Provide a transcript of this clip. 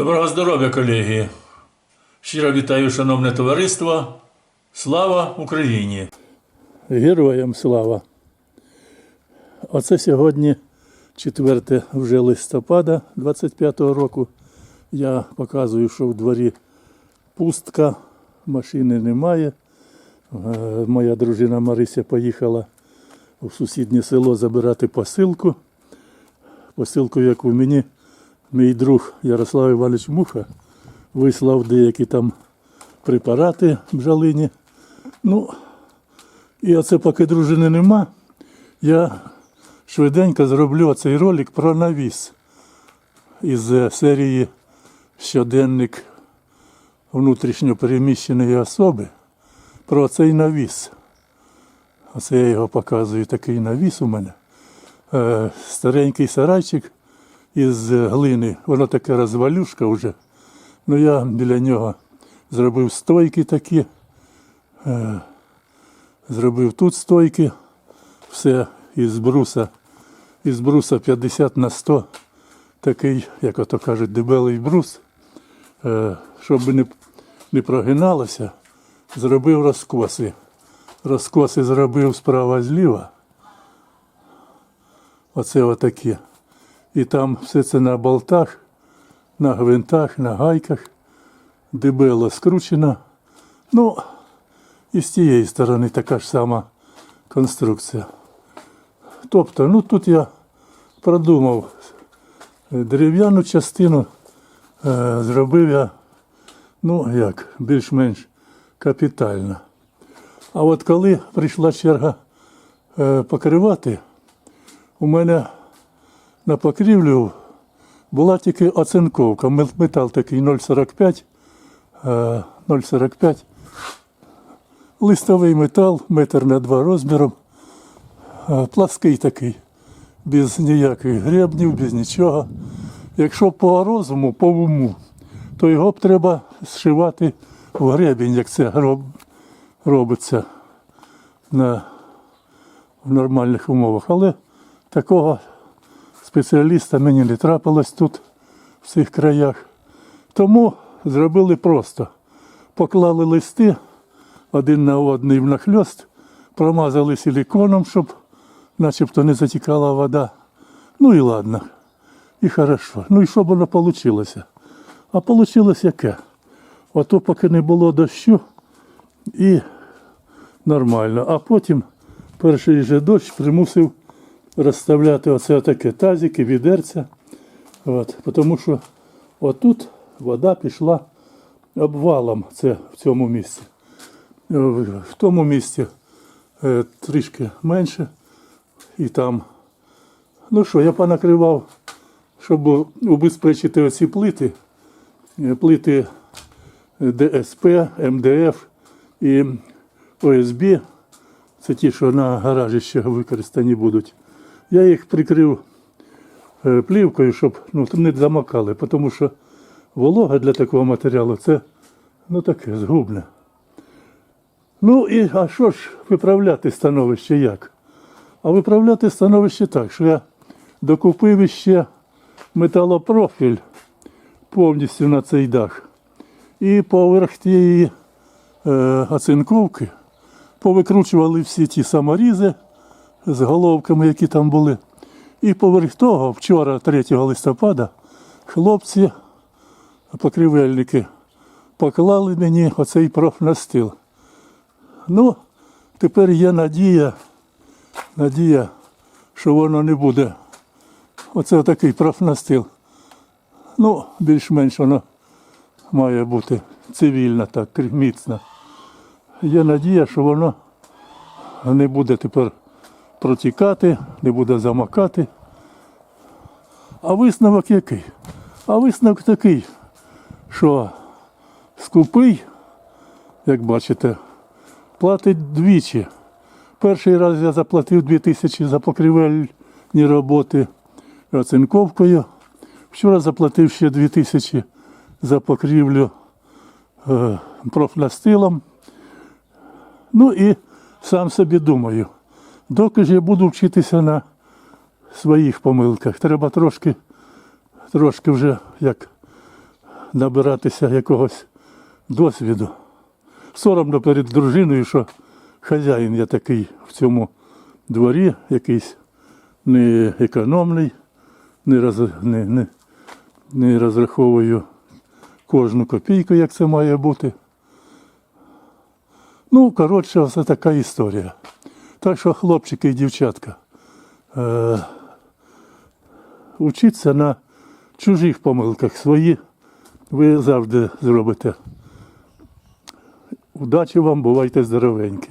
Доброго здоров'я, колеги! Щиро вітаю, шановне товариство. Слава Україні! Героям слава! Оце сьогодні 4 вже листопада 25-го року. Я показую, що в дворі пустка, машини немає. Е, Моя дружина Марися поїхала у сусіднє село забирати посилку. Посилку, яку мені мій друг Ярослав Іванович Муха вислав деякі там препарати бджолині. Ну, і оце поки дружини нема, я швиденько зроблю цей ролик про навіс із серії Щоденник внутрішньо переміщеної особи про цей навіс. Оце я його показую, такий навіс у мене. Е, старенький сарайчик із глини, воно таке розвалюшка вже. Ну я біля нього зробив стойки такі, е, зробив тут стойки, все із бруса, із бруса 50 на 100, такий, як ото кажуть, дебелий брус, е, щоб не, не прогиналося, зробив розкоси. Розкоси зробив справа зліва. Оце отакі. І там все це на болтах, на гвинтах, на гайках, дебело скручено. Ну, і з тієї сторони така ж сама конструкція. Тобто, ну тут я продумав е, дерев'яну частину, е, зробив я, ну як, більш-менш капітально. А от коли прийшла черга е, покривати, у мене на покрівлю була тільки оцинковка. Метал такий 0,45. е, 0,45. Листовий метал, метр на два розміром. е, Плаский такий, без ніяких гребнів, без нічого. Якщо по розуму, по уму, то його б треба зшивати в гребінь, як це роб- робиться на, в нормальних умовах. Але такого спеціаліста мені не трапилось тут, в цих краях. Тому зробили просто. Поклали листи один на одний внахльост, промазали силіконом, щоб начебто не затікала вода. Ну і ладно. І хорошо. Ну і що б воно вийшло? А вийшло яке? Ото поки не було дощу і нормально. А потім перший же дощ примусив розставляти оце таке тазики, відерця. От, тому що отут вода пішла обвалом це в цьому місці. В тому місці е, трішки менше. І там. Ну що, я понакривав, щоб убезпечити оці плити, е, плити ДСП, МДФ і ОСБ. Це ті, що на гаражі ще використані будуть. Я їх прикрив е, плівкою, щоб ну, не замокали, тому що волога для такого матеріалу це ну, таке згубне. Ну і а що ж виправляти становище як? А виправляти становище так, що я докупив іще металопрофіль повністю на цей дах. І поверх тієї е, оцинковки повикручували всі ті саморізи з головками, які там були. І поверх того, вчора, 3 листопада, хлопці, покривельники, поклали мені оцей профнастил. Ну, тепер є надія, надія, що воно не буде. Оце такий профнастил. Ну, більш-менш воно має бути цивільно, так, міцно. Є надія, що воно не буде тепер протікати, не буде замокати. А висновок який? А висновок такий, що скупий, як бачите, платить двічі. Перший раз я заплатив 2 тисячі за покривельні роботи оцинковкою. Вчора заплатив ще 2 тисячі за покрівлю е, профнастилом. Ну і сам собі думаю, доки ж я буду вчитися на своїх помилках. Треба трошки, трошки вже як набиратися якогось досвіду. Соромно перед дружиною, що хазяїн я такий в цьому дворі, якийсь не економний, не, роз, не, не, не розраховую кожну копійку, як це має бути. Ну, коротше, це така історія. Так що, хлопчики і дівчатка, е, учіться на чужих помилках свої, ви завжди зробите. Удачі вам, бувайте здоровенькі.